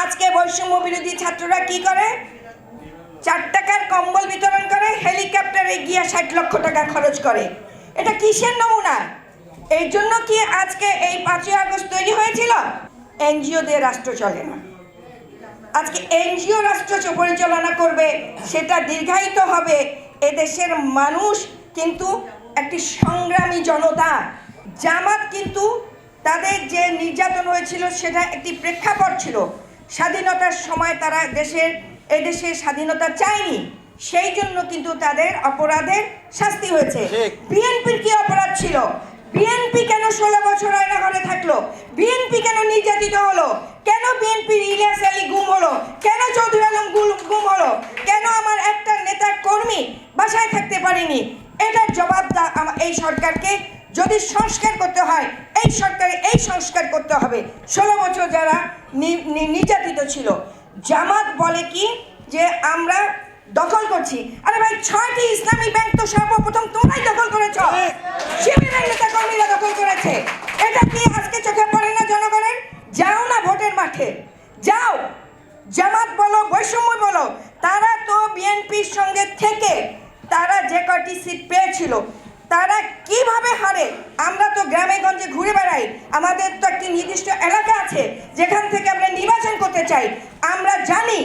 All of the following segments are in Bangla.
আজকে বৈষম্য বিরোধী ছাত্ররা কি করে? চার টাকার কম্বল বিতরণ করে, হেলিকপ্টারে গিয়ে ষাট লক্ষ টাকা খরচ করে। এটা কিসের নমুনা? এই জন্য কি আজকে এই পাঁচই আগস্ট তৈরি হয়েছিল? এনজিও দিয়ে রাষ্ট্র চলে না। আজকে এনজিও রাষ্ট্র পরিচালনা করবে, সেটা দীর্ঘায়িত হবে এদেশের মানুষ, কিন্তু একটি সংগ্রামী জনতা। জামাত কিন্তু তাদের যে নির্যাতন হয়েছিল, সেটা একটি প্রেক্ষাপট ছিল। স্বাধীনতার সময় তারা দেশের এদেশে স্বাধীনতা চায়নি সেই জন্য কিন্তু তাদের অপরাধের শাস্তি হয়েছে। বিএনপির কি অপরাধ ছিল? বিএনপি কেন ষোলো বছর আয়না ঘরে থাকল? বিএনপি কেন নির্যাতিত হলো? কেন বিএনপির ইলিয়াস আলী গুম হলো? কেন চৌধুরী আলম গুল- গুম হলো? কেন আমার একটা নেতা কর্মী বাসায় থাকতে পারেনি? এটার জবাব এই সরকারকে যদি সংস্কার করতে হয়, এই সরকারে এই সংস্কার করতে হবে। ষোলো বছর যারা নির্যাতিত ছিল, জামাত বলে কি যে আমরা দখল করছি? আরে ভাই, ছয়টি ইসলামী ব্যাংক তো সর্বপ্রথম তোমরাই দখল করেছ। শিবিরের নেতা কর্মীরা দখল করেছে। এটা কি আজকে চোখে পড়ে না জনগণের? যাও না ভোটের মাঠে। যাও। জামাত বলো, বৈষম্য বলো, তারা তো বিএনপির সঙ্গে থেকে তারা যে কয়টি সিট পেয়েছিল তারা কীভাবে হারে? আমরা তো গ্রামে গঞ্জে ঘুরে বেড়াই। আমাদের তো একটি নির্দিষ্ট এলাকা আছে যেখান থেকে আমরা নির্বাচন করতে চাই। আমরা জানি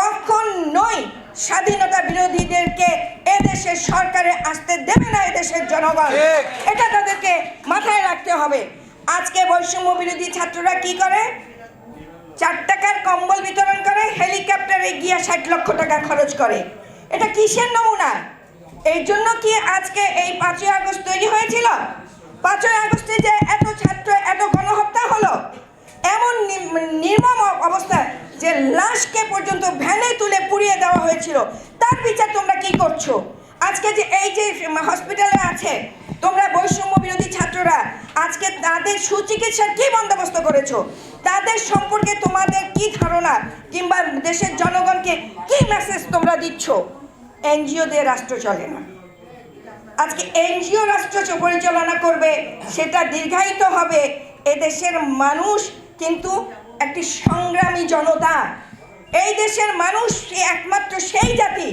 কখন নই স্বাধীনতা বিরোধীদেরকে এদেশের সরকারে আসতে দেবে না এদেশের জনগণ। এটা তাদেরকে মাথায় রাখতে হবে। আজকে বৈষম্য বিরোধী ছাত্ররা কি করে? চার টাকার কম্বল বিতরণ করে হেলিকপ্টারে গিয়ে ষাট লক্ষ টাকা খরচ করে। এটা কিসের নমুনা? এই জন্য কি আজকে এই পাঁচই আগস্ট তৈরি হয়েছিল? পাঁচই আগস্টে যে এত ছাত্র, এত গণহত্যা হলো, এমন নির্মম অবস্থা যে লাশকে পর্যন্ত ভ্যানে তুলে পুড়িয়ে দেওয়া হয়েছিল, তার বিচার তোমরা কি করছ? আজকে যে এই যে হসপিটালে আছে, তোমরা বৈষম্য বিরোধী ছাত্ররা, আজকে তাদের সুচিকিৎসার কি বন্দোবস্ত করেছ? তাদের সম্পর্কে তোমাদের কি ধারণা? কিংবা দেশের জনগণকে কি মেসেজ তোমরা দিচ্ছ? এনজিও দিয়ে রাষ্ট্র চলে না। আজকে এনজিও রাষ্ট্র পরিচালনা করবে, সেটা দীর্ঘায়িত হবে এদেশের মানুষ কিন্তু একটি সংগ্রামী জনতা। এই দেশের মানুষ একমাত্র সেই জাতি,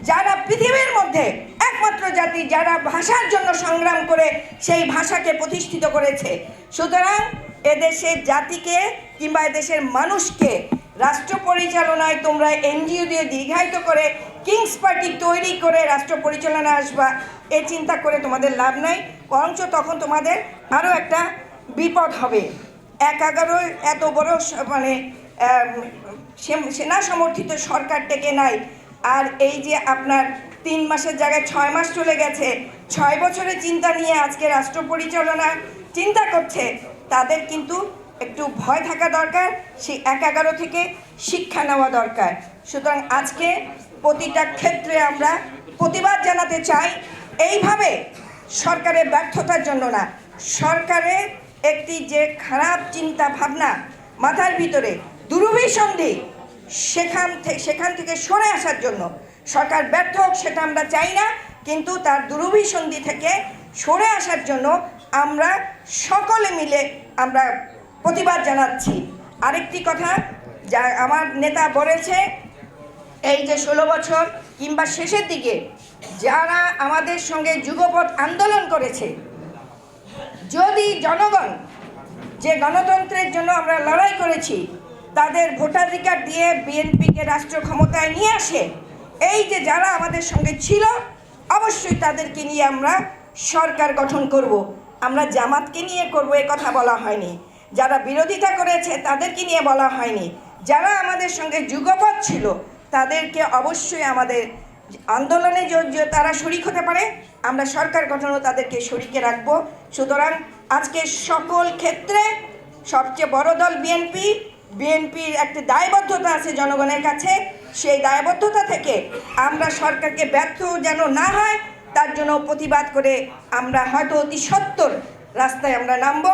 যারা পৃথিবীর মধ্যে একমাত্র জাতি, যারা ভাষার জন্য সংগ্রাম করে সেই ভাষাকে প্রতিষ্ঠিত করেছে। সুতরাং এদেশের জাতিকে কিংবা এদেশের মানুষকে রাষ্ট্র পরিচালনায় তোমরা এনজিও দিয়ে দীর্ঘায়িত করে কিংস পার্টি তৈরি করে রাষ্ট্র পরিচালনা আসবা। এ চিন্তা করে তোমাদের লাভ নাই, বরঞ্চ তখন তোমাদের আরও একটা বিপদ হবে। এক এগারো এত বড় মানে সেনা সমর্থিত সরকার থেকে নাই। আর এই যে আপনার তিন মাসের জায়গায় ছয় মাস চলে গেছে, ছয় বছরের চিন্তা নিয়ে আজকে রাষ্ট্র পরিচালনা চিন্তা করছে, তাদের কিন্তু একটু ভয় থাকা দরকার, সেই এক এগারো থেকে শিক্ষা নেওয়া দরকার। সুতরাং আজকে প্রতিটা ক্ষেত্রে আমরা প্রতিবাদ জানাতে চাই, এইভাবে সরকারের ব্যর্থতার জন্য না। সরকারের একটি যে খারাপ চিন্তা ভাবনা মাথার ভিতরে দুরভিসন্ধি সেখান থেকে সেখান থেকে সরে আসার জন্য সরকার ব্যর্থ হোক সেটা আমরা চাই না, কিন্তু তার দুরভিসন্ধি থেকে সরে আসার জন্য আমরা সকলে মিলে আমরা প্রতিবাদ জানাচ্ছি। আরেকটি কথা, যা আমার নেতা বলেছে, এই যে ষোলো বছর কিংবা শেষের দিকে যারা আমাদের সঙ্গে যুগপৎ আন্দোলন করেছে, যদি জনগণ যে গণতন্ত্রের জন্য আমরা লড়াই করেছি, তাদের ভোটাধিকার দিয়ে বিএনপিকে রাষ্ট্র ক্ষমতায় নিয়ে আসে, এই যে যারা আমাদের সঙ্গে ছিল, অবশ্যই তাদেরকে নিয়ে আমরা সরকার গঠন করব। আমরা জামাতকে নিয়ে করব, এ কথা বলা হয়নি। যারা বিরোধিতা করেছে তাদেরকে নিয়ে বলা হয়নি। যারা আমাদের সঙ্গে যুগপৎ ছিল, তাদেরকে অবশ্যই আমাদের আন্দোলনে তারা শরিক হতে পারে। আমরা সরকার গঠনও তাদেরকে শরিকে রাখব। সুতরাং আজকে সকল ক্ষেত্রে সবচেয়ে বড় দল বিএনপি, বিএনপির একটি দায়বদ্ধতা আছে জনগণের কাছে। সেই দায়বদ্ধতা থেকে আমরা সরকারকে ব্যর্থ যেন না হয়, তার জন্য প্রতিবাদ করে আমরা হয়তো অতি সত্তর রাস্তায় আমরা নামবো।